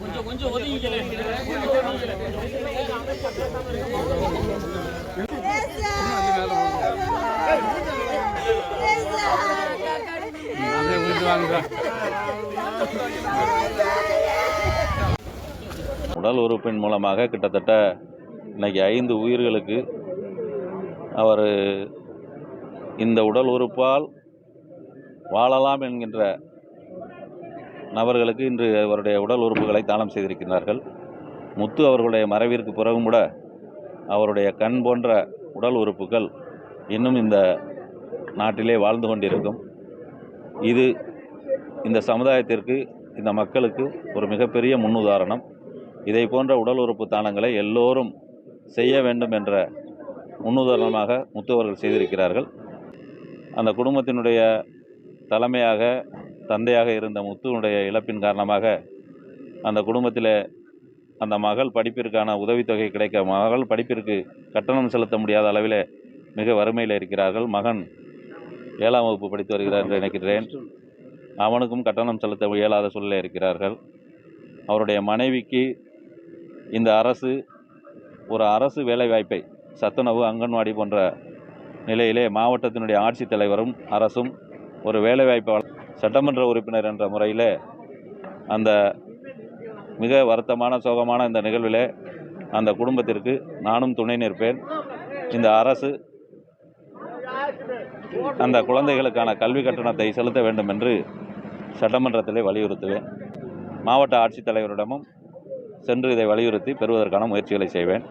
கொஞ்சம் கொஞ்சம் ஒதுங்கிக்கல உடல் உறுப்பின் மூலமாக கிட்டத்தட்ட இன்றைக்கி ஐந்து உயிர்களுக்கு அவர் இந்த உடல் உறுப்பால் வாழலாம் என்கின்ற நபர்களுக்கு இன்று அவருடைய உடல் உறுப்புகளை தானம் செய்திருக்கிறார்கள் முத்து அவர்களுடைய மறைவிற்கு பிறகும் கூட அவருடைய கண் போன்ற உடல் உறுப்புகள் இன்னும் இந்த நாட்டிலே வாழ்ந்து கொண்டிருக்கும். இது இந்த சமுதாயத்திற்கு இந்த மக்களுக்கு ஒரு மிகப்பெரிய முன்னுதாரணம். இதை போன்ற உடல் உறுப்பு தானங்களை எல்லோரும் செய்ய வேண்டும் என்ற முன்னுதாரணமாக முத்துவர்கள் செய்திருக்கிறார்கள். அந்த குடும்பத்தினுடைய தலைமையாக தந்தையாக இருந்த முத்துவனுடைய இழப்பின் காரணமாக அந்த குடும்பத்தில் அந்த மகள் படிப்பிற்கான உதவித்தொகை கிடைக்க மகள் படிப்பிற்கு கட்டணம் செலுத்த முடியாத அளவில் மிக வறுமையில் இருக்கிறார்கள். மகன் ஏழாம் வகுப்பு படித்து வருகிறார் என்று நினைக்கிறேன். அவனுக்கும் கட்டணம் செலுத்த இயலாத சூழ்நிலை இருக்கிறார்கள். அவருடைய மனைவிக்கு இந்த அரசு ஒரு அரசு வேலைவாய்ப்பை சத்துணவு அங்கன்வாடி போன்ற நிலையிலே மாவட்டத்தினுடைய ஆட்சித்தலைவரும் அரசும் ஒரு வேலைவாய்ப்பை சட்டமன்ற உறுப்பினர் என்ற முறையில் அந்த மிக வருத்தமான சோகமான இந்த நிகழ்வில் அந்த குடும்பத்திற்கு நானும் துணை நிற்பேன். இந்த அரசு அந்த குழந்தைகளுக்கான கல்வி கட்டணத்தை செலுத்த வேண்டும் என்று சட்டமன்றத்திலே வலியுறுத்துவேன். மாவட்ட ஆட்சித்தலைவரிடமும் சென்று இதை வலியுறுத்தி பெறுவதற்கான முயற்சிகளை செய்வேன்.